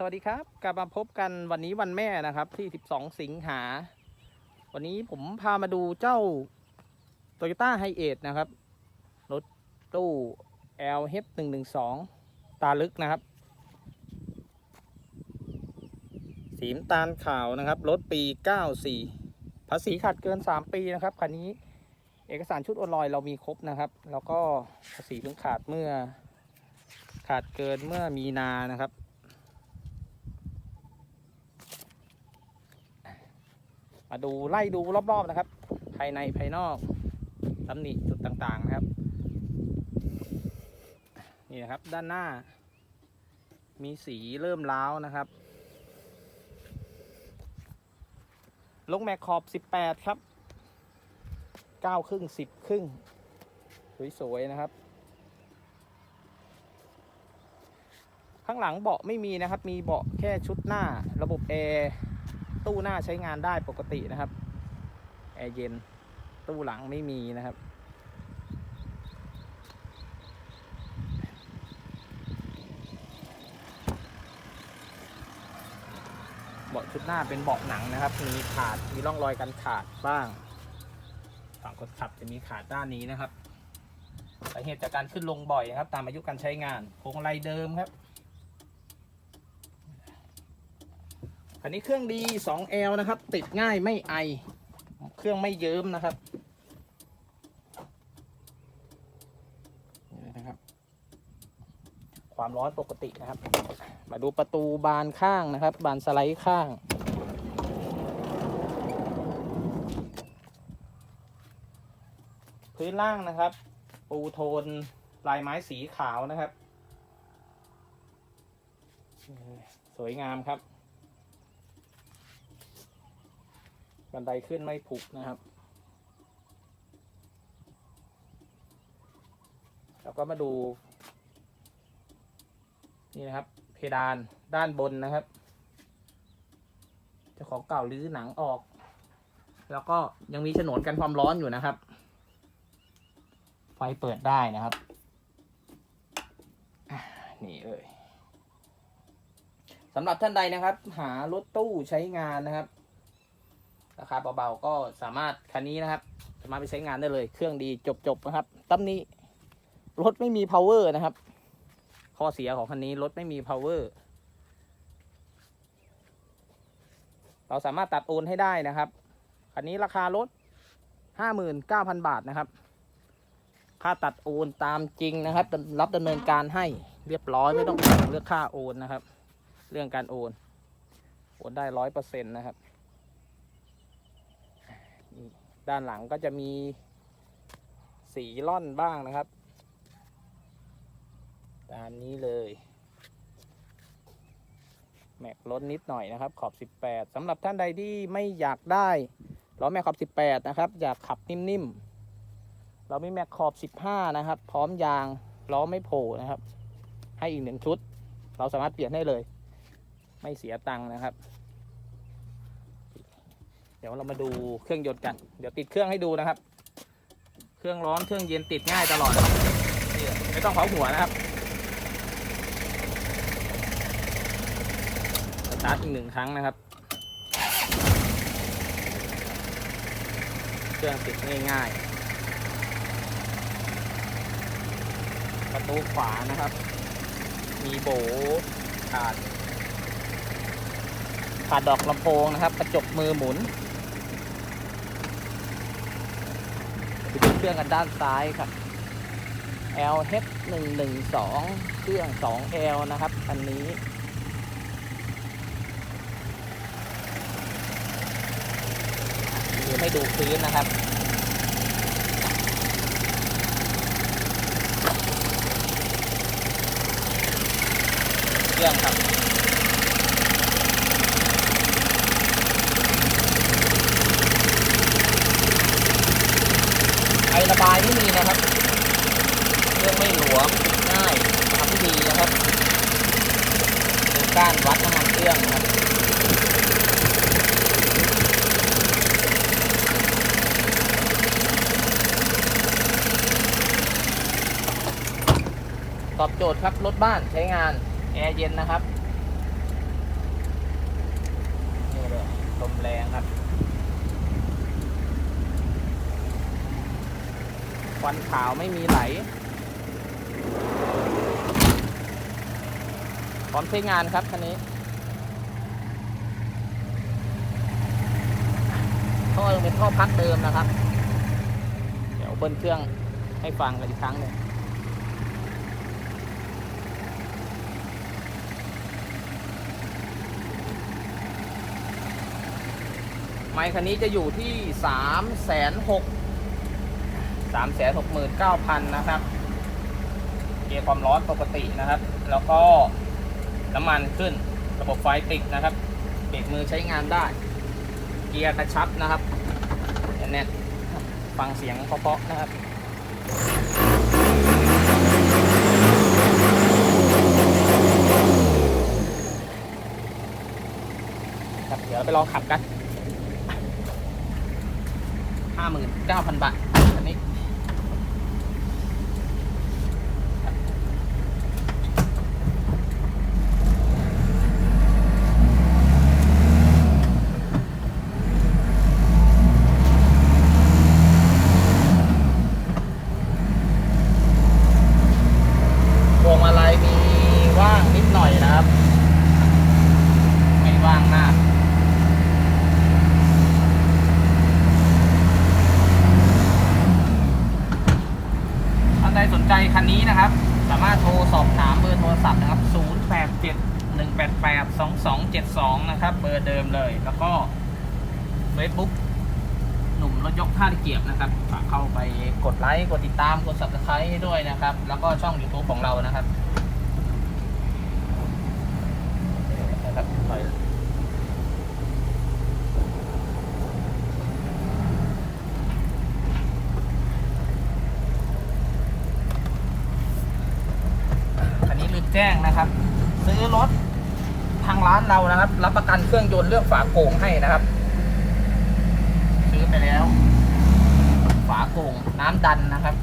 สวัสดีครับ กลับมาพบกันวันนี้วันแม่นะครับ ที่ 12 สิงหา วันนี้ผมพามาดูเจ้า Toyota h i เอ e นะครับ รถตู้ LH 112 ตาลึกนะครับ สีน้ำตาลขาวนะครับ รถปี 94 ภาษีขาดเกิน 3 ปีนะครับ คันนี้เอกสารชุดโอนลอยเรามีครบนะครับ แล้วก็ภาษีเพิ่งขาดเมื่อ ขาดเกินเมื่อมีนานะครับ มา ดูไล่ดูรอบๆนะครับ ภายในภายนอกตำหนิจุดต่างๆนะครับ นี่นะครับด้านหน้า มีสีเริ่มล้าวนะครับ ลงแม็กขอบ 18 ครับ 9 ครึ่ง 10 ครึ่ง สวยๆนะครับ ข้างหลังเบาะไม่มีนะครับ มีเบาะแค่ชุดหน้าระบบแอร์ ตู้หน้าใช้งานได้ปกตินะครับแอร์เย็นตู้หลังไม่มีนะครับ เบาะชุดหน้าเป็นเบาะหนังนะครับ มีขาดมีร่องรอยการขาดบ้าง ฝั่งคนขับจะมีขาดด้านนี้นะครับสาเหตุจากการขึ้นลงบ่อยนะครับ ตามอายุการใช้งานโครงไรเดิมครับ อันนี้เครื่องดี 2L นะครับ ติดง่ายไม่ไอ เครื่องไม่เยิ้มนะครับนี่นะครับ ความร้อนปกตินะครับ มาดูประตูบานข้างนะครับ บานสไลด์ข้างพื้นล่างนะครับ ปูโทนลายไม้สีขาวนะครับ สวยงามครับ บันไดขึ้นไม่ผุนะครับ แล้วก็มาดู นี่นะครับ เพดานด้านบนนะครับเจ้าของเก่ารื้อหนังออก แล้วก็ยังมีฉนวนกันความร้อนอยู่นะครับ ไฟเปิดได้นะครับอ่านี่เอ่ยสำหรับท่านใดนะครับ หารถตู้ใช้งานนะครับ ราคาเบาๆก็สามารถคันนี้นะครับ สามารถไปใช้งานได้เลย เครื่องดีจบๆนะครับตั้มนี้รถไม่มี power นะครับ ข้อเสียของคันนี้รถไม่มี power เราสามารถตัดโอนให้ได้นะครับ คันนี้ราคารถ59,000บาทนะครับ ค่าตัดโอนตามจริงนะครับ รับดำเนินการให้เรียบร้อยไม่ต้องเลือกค่าโอนนะครับ เรื่องการโอน โอนได้ร้อยเปอร์เซ็นต์นะครับ ด้านหลังก็จะมีสีล่อนบ้างนะครับ ตามนี้เลย แม็กลดนิดหน่อยนะครับ ขอบ 18สำหรับท่านใดที่ไม่อยากได้ล้อแม็กขอบ 18 นะครับ อยากขับนิ่มๆ เรามีแม็กขอบ 15 นะครับ พร้อมยางล้อไม่โผล่นะครับ ให้อีกหนึ่งชุด เราสามารถเปลี่ยนได้เลย ไม่เสียตังค์นะครับ เดี๋ยวเรามาดูเครื่องยนต์กัน เดี๋ยวติดเครื่องให้ดูนะครับ เครื่องร้อนเครื่องเย็นติดง่ายตลอดนี่ไม่ต้องเผาหัวนะครับสตาร์ทอีกหนึ่งครั้งนะครับ เครื่องติดง่ายๆ ประตูขวานะครับ มีโบขาดขาดดอกลำโพงนะครับ กระจกมือหมุนไป ดูเครื่องกันด้านซ้ายครับ LH 1 1 2 เครื่อง 2L นะครับ อันนี้เดี๋ยวให้ดูพื้นนะครับเครื่องครับ ไอระบายไม่มีนะครับเครื่องไม่หลวมง่ายทำที่ดีนะครับเป็นก้านวัดน้ำมันเครื่องนะครับตอบโจทย์ครับรถบ้านใช้งานแอร์เย็นนะครับ แรงครับ ควันขาวไม่มีไหล พร้อมใช้งานครับคันนี้ท่อยังเป็นท่อพักเดิมนะครับ เดี๋ยวเบิ้ลเครื่องให้ฟังกันอีกครั้งหนึ่งไมค์คันนี้จะอยู่ที่สามแส นหกสามแสนหกหมื่นเก้าพันนะครับ เกียร์ความร้อนปกตินะครับ แล้วก็น้ำมันขึ้นระบบไฟติดนะครับเบรกมือใช้งานได้ เกียร์กระชับนะครับแน่นๆฟังเสียงเพาะๆนะครับครับเดี๋ยวไปลองขับกัน 59,000 บาทอันนี้ พวงมาลัยมีว่างนิดหน่อยนะครับ ไม่ว่างมากท่านใดสนใจคันนี้นะครับ สามารถโทรสอบถามเบอร์โทรศัพท์นะครับ 087 188 2272 นะครับ เบอร์เดิมเลย แล้วก็ Facebook หนุ่มรถยกท่าตะเกียบนะครับฝากเข้าไปกดไลค์ กดติดตาม กด subscribe ให้ด้วยนะครับ แล้วก็ช่อง YouTube ของเรานะครับถอยอันนี้ลืมแจ้งนะครับ ซื้อรถทางร้านเรานะครับ รับประกันเครื่องยนต์เรื่องฝาโก่งให้นะครับ ซื้อไปแล้ว ฝาโก่งน้ำดันนะครับ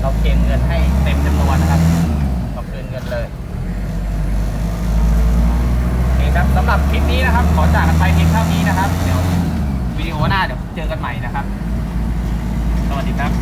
เราเคลมเงินให้เต็มจำนวนนะครับเราคืนเงินเลยโอเคครับสำหรับคลิปนี้นะครับ ขอจากกันไปเพียงเท่านี้นะครับ เดี๋ยววิดีโอหน้าเดี๋ยวเจอกันใหม่นะครับ สวัสดีครับ